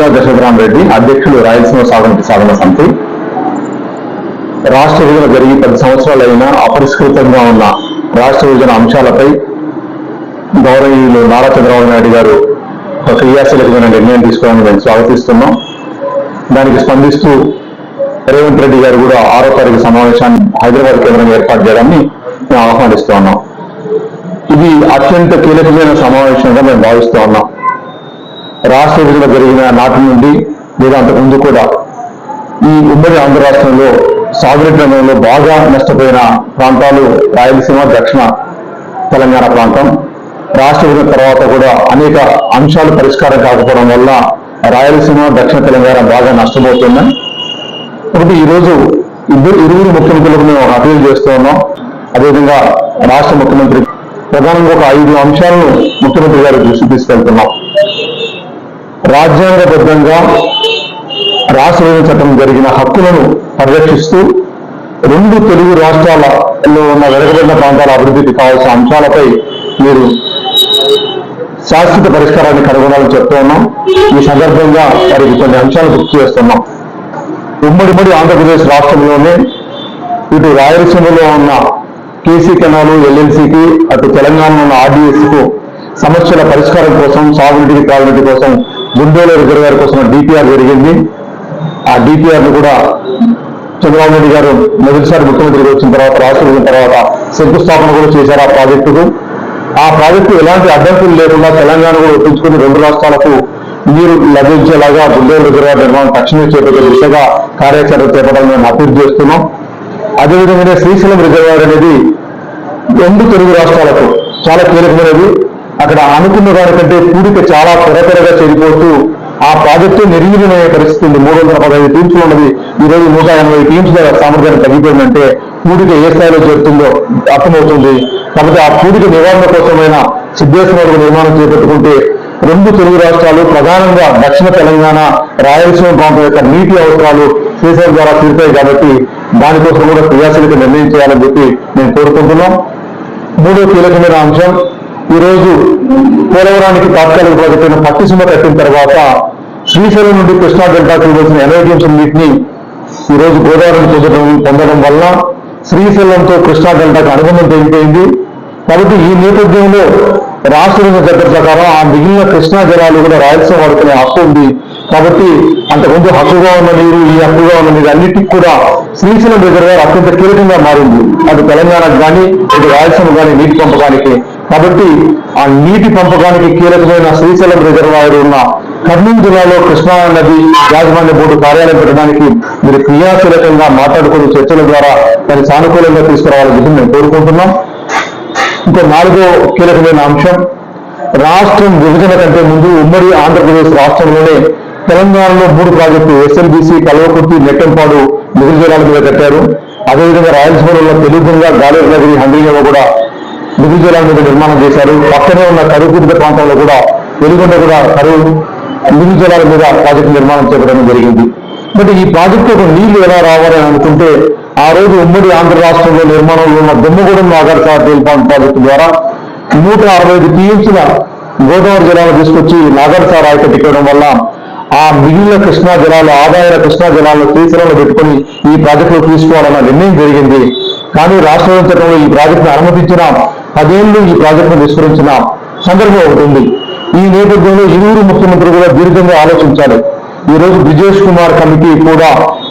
రోజా దశరథరామ్ రెడ్డి అధ్యక్షులు రాయలసీమ సాగునీటి సాధన సమితి. రాష్ట్ర విభజన జరిగి పది సంవత్సరాలైనా అపరిష్కృతంగా ఉన్న రాష్ట్ర విభజన అంశాలపై గౌరవీయులు నారా చంద్రబాబు నాయుడు గారు ఒక క్రియాశీలకమైన నిర్ణయం తీసుకోవాలని మేము స్వాగతిస్తున్నాం. దానికి స్పందిస్తూ రేవంత్ రెడ్డి గారు కూడా ఆరో తారీఖు సమావేశాన్ని హైదరాబాద్ కేంద్రంగా ఏర్పాటు చేయడాన్ని మేము ఆహ్వానిస్తూ ఉన్నాం. ఇది అత్యంత కీలకమైన సమావేశంగా మేము భావిస్తూ ఉన్నాం. రాష్ట్ర విభజన జరిగిన నాటి నుండి లేదా అంతకుముందు కూడా ఈ ఉమ్మడి ఆంధ్ర రాష్ట్రంలో సాగునీటి రంగంలో బాగా నష్టపోయిన ప్రాంతాలు రాయలసీమ దక్షిణ తెలంగాణ ప్రాంతం. రాష్ట్ర విభజన తర్వాత కూడా అనేక అంశాలు పరిష్కారం కాకపోవడం వల్ల రాయలసీమ దక్షిణ తెలంగాణ బాగా నష్టపోతున్నాయి. ఒకటి ఈరోజు ఇద్దరు ఇరువురు ముఖ్యమంత్రులకు మేము అపీల్ చేస్తూ ఉన్నాం. అదేవిధంగా రాష్ట్ర ముఖ్యమంత్రి ప్రధానంగా ఒక ఐదు అంశాలను ముఖ్యమంత్రి గారి దృష్టి తీసుకెళ్తున్నాం. రాజ్యాంగబద్ధంగా రాష్ట్ర చట్టం జరిగిన హక్కులను పరిరక్షిస్తూ రెండు తెలుగు రాష్ట్రాలలో ఉన్న వెనుకబడిన ప్రాంతాల అభివృద్ధికి కావాల్సిన అంశాలపై మీరు శాశ్వత పరిష్కారాన్ని కనుగొనాలని చెప్తూ ఉన్నాం. ఈ సందర్భంగా వారికి కొన్ని అంశాలు గుర్తు చేస్తున్నాం. ఉమ్మడిమడి ఆంధ్రప్రదేశ్ రాష్ట్రంలోనే ఇటు రాయలసీమలో ఉన్న కేసీ కెనాలు ఎల్ఎల్సికి అటు తెలంగాణలో ఉన్న ఆర్డీఎస్కు సమస్యల పరిష్కారం కోసం సాగునీటికి తాగునీటి కోసం గుండెల రిజర్వేర్ కోసం డిపిఆర్ జరిగింది. ఆ డిపిఆర్ను కూడా చంద్రబాబు నాయుడు గారు మొదటిసారి ముఖ్యమంత్రికి వచ్చిన తర్వాత రాష్ట్రం తర్వాత శంకుస్థాపన కూడా చేశారు ఆ ప్రాజెక్టుకు ఆ ప్రాజెక్టు ఎలాంటి అడ్డంకులు లేకుండా తెలంగాణ కూడా ఒప్పించుకుని రెండు రాష్ట్రాలకు నీరు లభించేలాగా గుండెల రిజర్వాయర్ నిర్మాణం తక్షణమే చేపట్టే దిశగా కార్యాచరణ చేపట్టాలని మేము అప్పీల్ చేస్తున్నాం. అదేవిధంగానే శ్రీశైలం రిజర్వాయర్ అనేది రెండు తెలుగు రాష్ట్రాలకు చాలా కీలకమైనది. అక్కడ అనుకున్న దానికంటే పూడిక చాలా త్వర చెడిపోతూ ఆ ప్రాజెక్టు నిర్వీర్యమయ్యే పరిస్థితి ఉంది. మూడు వందల పదహైదు టీమ్స్లో ఉన్నది. ఈ రోజు నూట ఎనభై టీమ్స్ ద్వారా సామర్థ్యాన్ని తగ్గిపోయిందంటే పూడిక ఏ స్థాయిలో చేరుతుందో అర్థమవుతుంది. కాబట్టి ఆ పూడిక నివారణ కోసమైన సిద్ధేశ్వర నిర్మాణం చేపట్టుకుంటే రెండు తెలుగు రాష్ట్రాలు ప్రధానంగా దక్షిణ తెలంగాణ రాయలసీమ ప్రాంతం యొక్క నీటి అవసరాలు శ్రీశైలం ద్వారా తీరుతాయి కాబట్టి దానికోసం కూడా క్రియాశీలక నిర్ణయం చేయాలని చెప్పి మేము కోరుకుంటున్నాం. మూడో కీలకమైన అంశం ఈ రోజు పోలవరానికి తాత్కాలిక ప్రాజెక్టు పట్టిసీమ కట్టిన తర్వాత శ్రీశైలం నుండి కృష్ణా డెల్టాకు ఇవ్వాల్సిన ఎనర్జీస్ నీటిని ఈ రోజు గోదావరిని పొందడం పొందడం వల్ల శ్రీశైలంతో కృష్ణా డెల్టాకు అనుబంధం పెరిగిపోయింది. కాబట్టి ఈ నేపథ్యంలో రాష్ట్రం దగ్గర ప్రకారం ఆ మిగిలిన కృష్ణా జలాలు కూడా రాయలసీమ వాడుకునే హక్కు ఉంది. కాబట్టి అంతకుముందు హక్కుగా ఉన్న నీరు ఈ హక్కుగా ఉన్న నీరు అన్నిటికీ కూడా శ్రీశైలం దగ్గర అత్యంత కీలకంగా మారింది. అటు తెలంగాణకు కానీ ఇటు రాయలసీమ కానీ నీటి పంపకానికి కాబట్టి ఆ నీటి పంపకానికి కీలకమైన శ్రీశైలం రిజర్వాయర్ ఉన్న కర్నూలు జిల్లాలో కృష్ణా నది యాజమాన్య బోర్డు కార్యాలయం పెట్టడానికి మీరు క్రియాశీలకంగా మాట్లాడుకుని చర్చల ద్వారా దాన్ని సానుకూలంగా తీసుకురావాలని చెప్పి మేము కోరుకుంటున్నాం. ఇంకో నాలుగో కీలకమైన అంశం రాష్ట్రం విభజన కంటే ముందు ఉమ్మడి ఆంధ్రప్రదేశ్ రాష్ట్రంలోనే తెలంగాణలో మూడు ప్రాజెక్టులు ఎస్ఎల్బిసి కల్వకుర్తి నెట్టంపాడు మిగులు జలాల మీద కట్టారు. అదేవిధంగా రాయలసీమలో తెలుగుగా గాలేరు నగరి హంద్రీలో కూడా మిగులు జలాల మీద నిర్మాణం చేశారు. పక్కనే ఉన్న కరువుపీడిత ప్రాంతంలో కూడా వెలుగొండ కూడా కరువు మిగులు జలాల మీద ప్రాజెక్టు నిర్మాణం చేపట్టడం జరిగింది. బట్ ఈ ప్రాజెక్టుకు నీళ్ళు ఎలా రావాలని అనుకుంటే ఆ రోజు ఉమ్మడి ఆంధ్ర రాష్ట్రంలో నిర్మాణంలో ఉన్న దుమ్మగూడెం నాగార్జున టెలిఫోన్ ప్రాజెక్టు ద్వారా నూట అరవై ఐదు టీఎంసీల గోదావరి జలాలు తీసుకొచ్చి నాగర్ సార్ ఎక్కడం వల్ల ఆ మిగిలిన కృష్ణా జలాలు ఆదాయ కృష్ణా జలాలను శ్రీశైలంలో పెట్టుకుని ఈ ప్రాజెక్టులో తీసుకోవాలన్న నిర్ణయం జరిగింది. కానీ రాష్ట్ర చట్టంలో ఈ ప్రాజెక్టును అనుమతించిన పదేళ్ళు ఈ ప్రాజెక్టును విస్మరించిన సందర్భం ఒకటి ఉంది. ఈ నేపథ్యంలో ఇరువురు ముఖ్యమంత్రులు కూడా దీర్ఘంగా ఆలోచించాలి. ఈ రోజు బ్రిజేష్ కుమార్ కమిటీ కూడా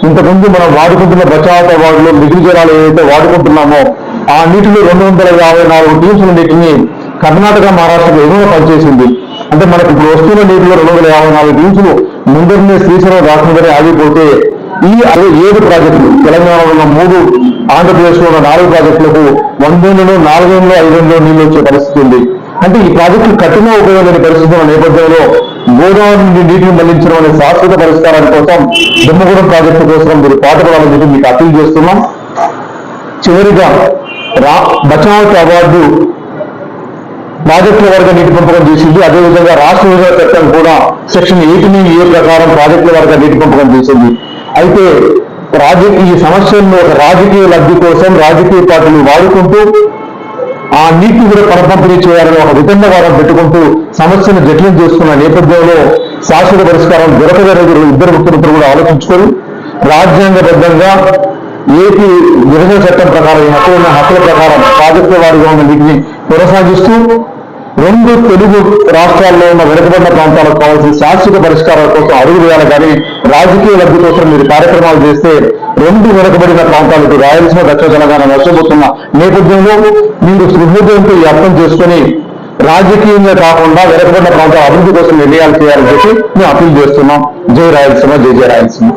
ఇంతకుముందు మనం వాడుకుంటున్న బచావత వార్డులో మిగిలి జలాలు ఏదైతే వాడుకుంటున్నామో ఆ నీటిలో రెండు వందల యాభై నాలుగు టీమ్స్ల నీటిని కర్ణాటక మహారాష్ట్రకు ఎగువ పనిచేసింది. అంటే మనకు ఇప్పుడు వస్తున్న నీటిలో రెండు వందల యాభై నాలుగు టీమ్స్లు ముందరినే శ్రీశైలం రాకుండా ఆగిపోతే ఈ అరవై ఏడు ప్రాజెక్టులు తెలంగాణలో ఉన్న మూడు ఆంధ్రప్రదేశ్లో ఉన్న నాలుగు ప్రాజెక్టులకు వందేళ్ళలో నాలుగేళ్ళు ఐదేళ్ళలో నీళ్ళు వచ్చే పరిస్థితి ఉంది. అంటే ఈ ప్రాజెక్టులు కఠిన ఉపయోగమైన పరిస్థితి ఉన్న నేపథ్యంలో గోదావరి నుండి నీటిని మళ్ళించడం అనే శాశ్వత పరిష్కారం కోసం దుమ్మగూడెం ప్రాజెక్టు కోసం మీరు పాటుపడాలని చెప్పి మీకు అప్పీల్ చేస్తున్నాం. చివరిగా రా బచావత్ అవార్డు ప్రాజెక్టుల వర్గ నీటి పంపకం చేసింది. అదేవిధంగా రాష్ట్ర విభజన చట్టం కూడా సెక్షన్ ఎయిటీన్ ఏ ప్రకారం ప్రాజెక్టుల వర్గ నీటి పంపకం చేసింది. అయితే రాజకీయ ఈ సమస్యలను ఒక రాజకీయ లబ్ధి కోసం రాజకీయ పార్టీలు వాడుకుంటూ ఆ నీటిని కూడా పరపంపిణీ చేయాలని ఒక వితండవాదం పెట్టుకుంటూ సమస్యను జటిలం చేస్తున్న నేపథ్యంలో శాశ్వత పరిష్కారం దొరకదనేది ఇద్దరు ముఖ్యమంత్రులు కూడా ఆలోచించుకొని రాజ్యాంగబద్ధంగా ఏపీ విభజన చట్టం ప్రకారం ఈ హక్కు ఉన్న హక్కుల ప్రకారం ప్రాజెక్టు వారిగా ఉన్న వీటిని కొనసాగిస్తూ రెండు తెలుగు రాష్ట్రాల్లో ఉన్న వెనుకబడిన ప్రాంతాలకు కావాల్సిన శాశ్వత పరిష్కారాల కోసం అడుగు వేయాలి. కానీ రాజకీయ లబ్ధి కోసం మీరు కార్యక్రమాలు చేస్తే రెండు వెనుకబడిన ప్రాంతాలకు రాయలసీమ దక్షిణ తెలంగాణ నష్టపోతున్న నేపథ్యంలో మీరు సృహృదయంతో ఈ అర్థం చేసుకొని రాజకీయంగా కాకుండా వెనుకబడిన ప్రాంతాల అభివృద్ధి కోసం నిర్ణయాలు చేయాలని చెప్పి మేము అప్పీల్ చేస్తున్నాం. జై రాయలసీమ జై జయ రాయలసీమ.